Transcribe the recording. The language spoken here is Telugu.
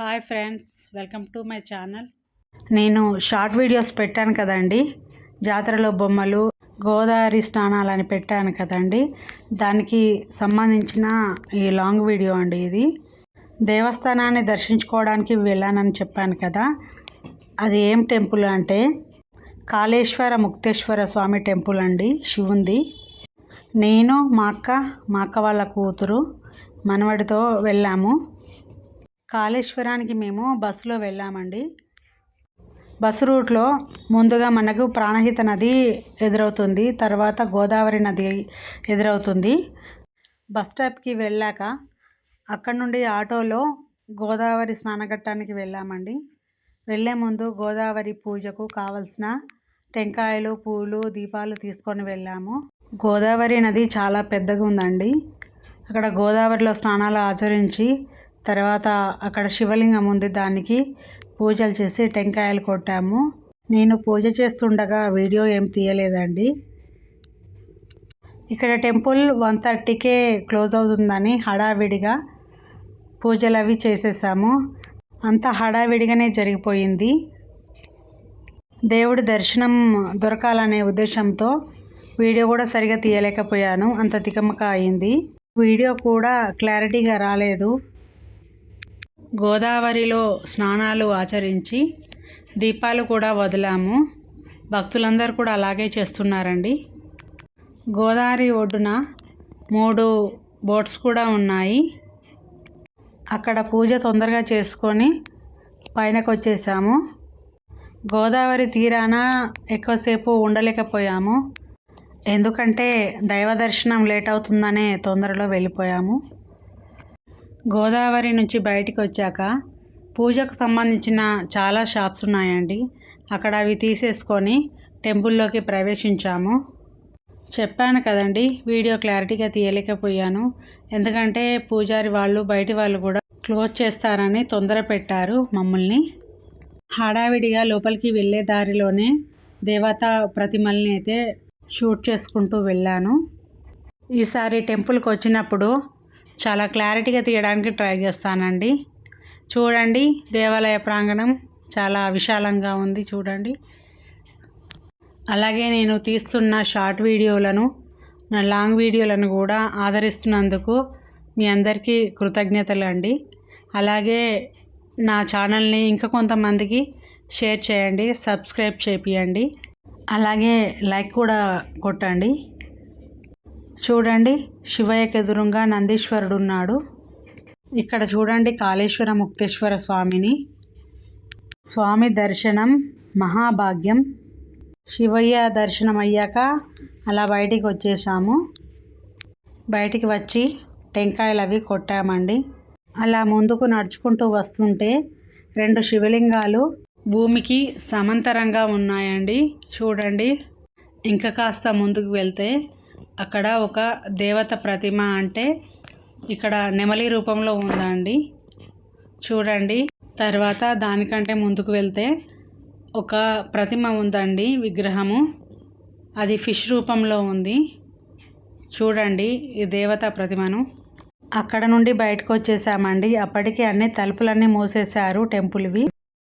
Hi friends welcome to my channel నేను షార్ట్ వీడియోస్ పెట్టాను కదండి. జాతరలో బొమ్మలు గోదావరి స్నానాలు అని పెట్టాను కదండి. దానికి సంబంధించిన ఈ లాంగ్ వీడియో అండి ఇది. దేవస్థానాన్ని దర్శించుకోవడానికి వెళ్ళానని చెప్పాను కదా. అది ఏం టెంపుల్ అంటే కాళేశ్వర ముక్తేశ్వర స్వామి టెంపుల్ అండి శివుంది. నేను మా అక్క మా అక్క వాళ్ళ కూతురు మనవడితో వెళ్ళాము. కాళేశ్వరానికి మేము బస్సులో వెళ్ళామండి. బస్సు రూట్లో ముందుగా మనకు ప్రాణహిత నది ఎదురవుతుంది. తర్వాత గోదావరి నది ఎదురవుతుంది. బస్ స్టాప్కి వెళ్ళాక అక్కడ నుండి ఆటోలో గోదావరి స్నానఘట్టానికి వెళ్ళామండి. వెళ్ళే ముందు గోదావరి పూజకు కావలసిన టెంకాయలు పూలు దీపాలు తీసుకొని వెళ్ళాము. గోదావరి నది చాలా పెద్దగా ఉందండి అక్కడ గోదావరిలో స్నానాలు ఆచరించి తర్వాత అక్కడ శివలింగం ఉంది దానికి పూజలు చేసి టెంకాయలు కొట్టాము. నేను పూజ చేస్తుండగా వీడియో ఏం తీయలేదండి. ఇక్కడ టెంపుల్ వన్ థర్టీకే క్లోజ్ అవుతుందని హడావిడిగా పూజలు అవి చేసేసాము. అంతా హడావిడిగానే జరిగిపోయింది. దేవుడి దర్శనం దొరకాలనే ఉద్దేశంతో వీడియో కూడా సరిగా తీయలేకపోయాను. అంత తికమక అయింది. వీడియో కూడా క్లారిటీగా రాలేదు. గోదావరిలో స్నానాలు ఆచరించి దీపాలు కూడా వదిలాము. భక్తులందరూ కూడా అలాగే చేస్తున్నారండి. గోదావరి ఒడ్డున మూడు బోట్స్ కూడా ఉన్నాయి. అక్కడ పూజ తొందరగా చేసుకొని పైనకు వచ్చేసాము గోదావరి తీరాన ఎక్కువసేపు ఉండలేకపోయాము. ఎందుకంటే దైవ దర్శనం లేట్ అవుతుందనే తొందరలో వెళ్ళిపోయాము. గోదావరి నుంచి బయటికి వచ్చాక పూజకు సంబంధించిన చాలా షాప్స్ ఉన్నాయండి. అక్కడ అవి తీసేసుకొని టెంపుల్లోకి ప్రవేశించాము. చెప్పాను కదండి వీడియో క్లారిటీగా తీయలేకపోయాను. ఎందుకంటే పూజారి వాళ్ళు బయటి వాళ్ళు కూడా క్లోజ్ చేస్తారని తొందర పెట్టారు మమ్మల్ని. హడావిడిగా లోపలికి వెళ్ళే దారిలోనే దేవతా ప్రతిమల్ని అయితే షూట్ చేసుకుంటూ వెళ్ళాను. ఈసారి టెంపుల్కి వచ్చినప్పుడు చాలా క్లారిటీగా తీయడానికి ట్రై చేస్తానండి. చూడండి దేవాలయ ప్రాంగణం చాలా విశాలంగా ఉంది చూడండి. అలాగే నేను తీస్తున్న షార్ట్ వీడియోలను నా లాంగ్ వీడియోలను కూడా ఆదరిస్తున్నందుకు మీ అందరికీ కృతజ్ఞతలు అండి అలాగే నా ఛానల్ని ఇంకా కొంతమందికి షేర్ చేయండి సబ్స్క్రైబ్ చేపియండి. అలాగే లైక్ కూడా కొట్టండి. చూడండి శివయ్యకు ఎదురుగా నందీశ్వరుడు ఉన్నాడు ఇక్కడ చూడండి కాళేశ్వర ముక్తేశ్వర స్వామిని. స్వామి దర్శనం మహాభాగ్యం. శివయ్య దర్శనం అయ్యాక అలా బయటికి వచ్చేసాము. బయటికి వచ్చి టెంకాయలు అవి కొట్టామండి. అలా ముందుకు నడుచుకుంటూ వస్తుంటే రెండు శివలింగాలు భూమికి సమాంతరంగా ఉన్నాయండి. చూడండి ఇంకా కాస్త ముందుకు వెళ్తే అక్కడ ఒక దేవత ప్రతిమ అంటే ఇక్కడ నెమలి రూపంలో ఉందండి. చూడండి తర్వాత దానికంటే ముందుకు వెళ్తే ఒక ప్రతిమ ఉందండి విగ్రహము. అది ఫిష్ రూపంలో ఉంది. చూడండి ఈ దేవత ప్రతిమను. అక్కడ నుండి బయటకు వచ్చేసామండి. అప్పటికి అన్ని తలుపులన్నీ మూసేశారు టెంపుల్వి.